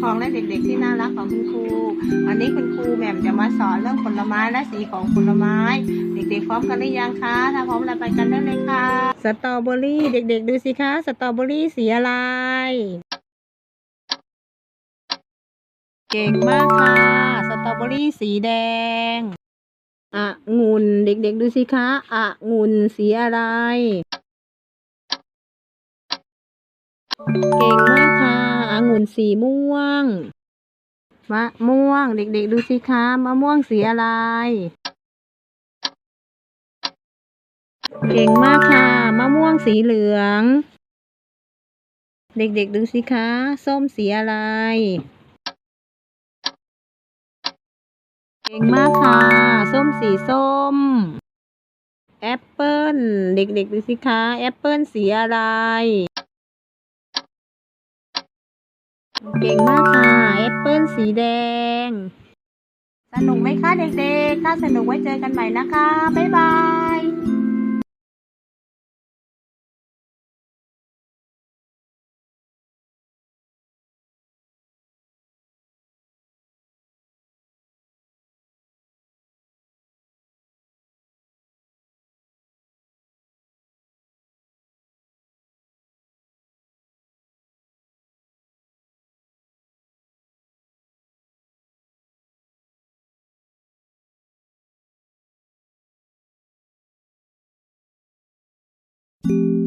ของและเด็กๆ ที่น่ารักของคุณครู วันนี้คุณครูแหม่มจะมาสอนเรื่องผลไม้และสีของผลไม้ เด็กๆพร้อมกันหรือยังคะ ถ้าพร้อมเราไปกันได้เลยค่ะสตรอเบอรี่เด็ก ๆ ดูสิคะสตรอเบอรี่สีอะไรเก่งมากค่ะ สตรอเบอรี่สีแดงอะงุนเด็กๆดูสิคะอะงุนสีอะไร เก่งมากค่ะ องุ่นสีม่วง มะม่วง เด็กๆดูสิคะ มะม่วงสีอะไร เก่งมากค่ะ มะม่วงสีเหลือง เด็กๆดูสิคะ ส้มสีอะไร เก่งมากค่ะ ส้มสีส้ม แอปเปิ้ล เด็กๆดูสิคะ แอปเปิ้ลสีอะไร เก่งมากค่ะแอปเปิ้ลสีแดง สนุกไหมคะเด็กๆ ถ้าสนุกไว้เจอกันใหม่นะคะ บ๊ายบาย you